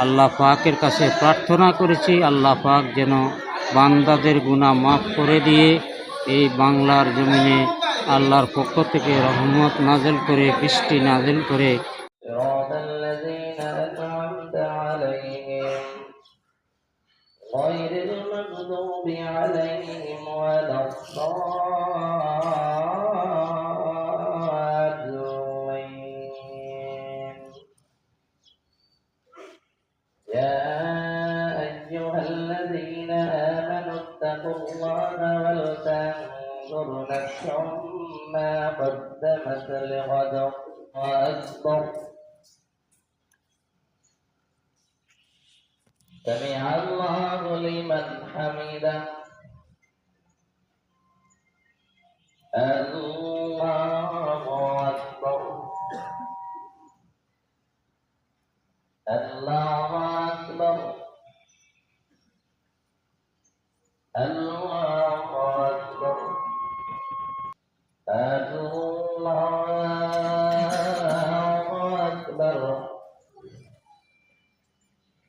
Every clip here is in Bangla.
আল্লাহ পাকের কাছে প্রার্থনা করেছি আল্লাহ পাক যেন বান্দাদের গুনাহ মাফ করে দিয়ে এই বাংলার জমিনে আল্লাহর পক্ষ থেকে রহমত নাজেল করে বৃষ্টি নাজেল করে صراط الذين أنعمت عليهم غير المغضوب عليهم ولا الضالين الله ولتنظر نفس ما قدمت لغد وأكبر. سمع الله لمن حمده. الله أكبر. الله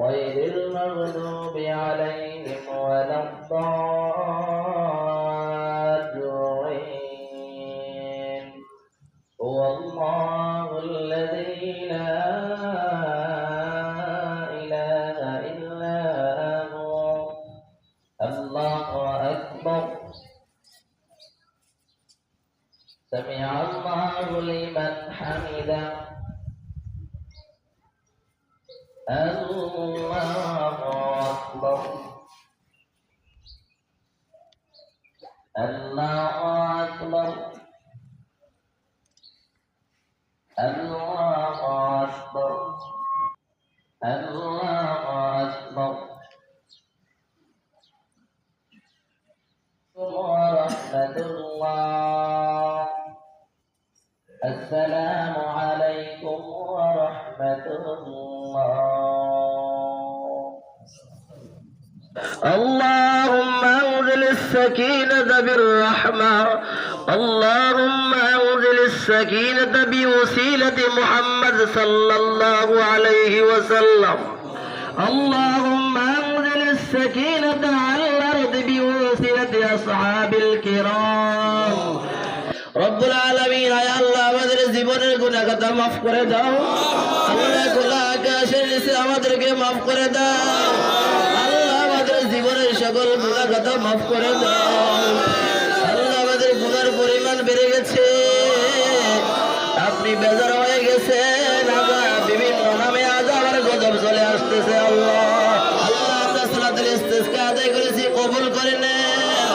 غير المغضوب عليهم ولا الضالين هو الله الذي لا إله إلا هو الله أكبر سمع الله لمن حمده الله السلام عليكم اللهم أنزل السكينة بالرحمة اللهم أنزل السكينة بوسيلة محمد صلى الله عليه وسلم اللهم أنزل السكينة على الأرض بوسيلة أصحاب الكرام রব্বুল আলামিন আয় আল্লাহ আমাদের জীবনের গুণাগতা মাফ করে দাও আল্লাহ খোলা আকাশের নিচে আমাদেরকে মাফ করে দাও আল্লাহ আমাদের জীবনের গুণাগতা মাফ করে দাও। আল্লাহ আমাদের গুণার পরিমাণ বেড়ে গেছে। আপনি বেজার হয়ে আল্লাহ বিভিন্ন নামে আজ আমার গজব আসতেছে আল্লাহ। আল্লাহ আমরা সালাতুল ইস্তিসকা আদায় করেছি, কবুল করে নেন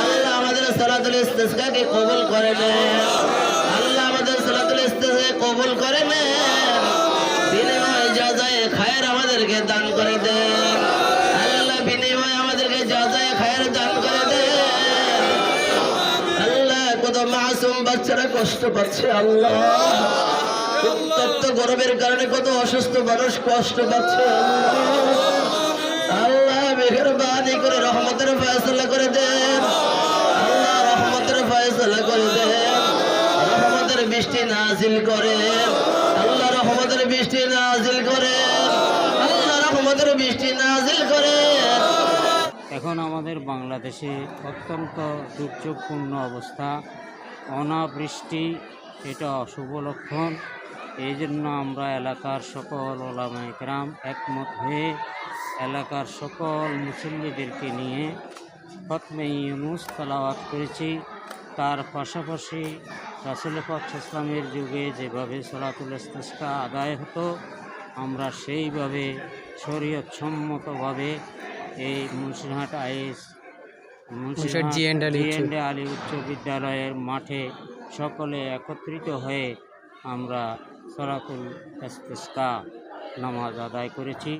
আল্লাহ আমাদের সালাতুল ইস্তিসকাকে কবুল করে নেন আল্লাহ আমাদের সালাতুল ইস্তিসকাকে কবুল করে নেন বিনিময় যা যায় খায়ের আমাদেরকে দান করে দেন বাচ্চারা কষ্ট পাচ্ছে, আল্লাহ। উত্তপ্ত গরমের কারণে কত অসুস্থ মানুষ কষ্ট পাচ্ছে, আল্লাহ। আল্লাহ, মেহরবানি করে রহমতের ফয়সলা করে দেন। আল্লাহ, রহমতের ফয়সলা করে দেন। রহমতের বৃষ্টি নাজিল করেন। আল্লাহ, রহমতের বৃষ্টি নাজিল করেন। আল্লাহ, রহমতের বৃষ্টি নাজিল করেন। এখন আমাদের বাংলাদেশে অত্যন্ত দুর্যোগপূর্ণ অবস্থা। অনাবৃষ্টি, এটা অশুভ লক্ষণ। এই জন্য আমরা এলাকার সকল ওলামাইকরাম একমত হয়ে এলাকার সকল মুসল্লিদেরকে নিয়ে ফতমে ইউনুস তালাওয়াত করেছি। তার পাশাপাশি রাসুল ইসলামের যুগে যেভাবে সলাতুল ইস্তিসকা আদায় হতো, আমরা সেইভাবে শরীয়ত সম্মতভাবে এই মুন্সিরহাট আইএস মুন্সিরহাট আলী উচ্চ বিদ্যালয়ের মাঠে সকলে একত্রিত হয়ে আমরা সরাতুল ইস্তিসকা নামাজ আদায় করেছি।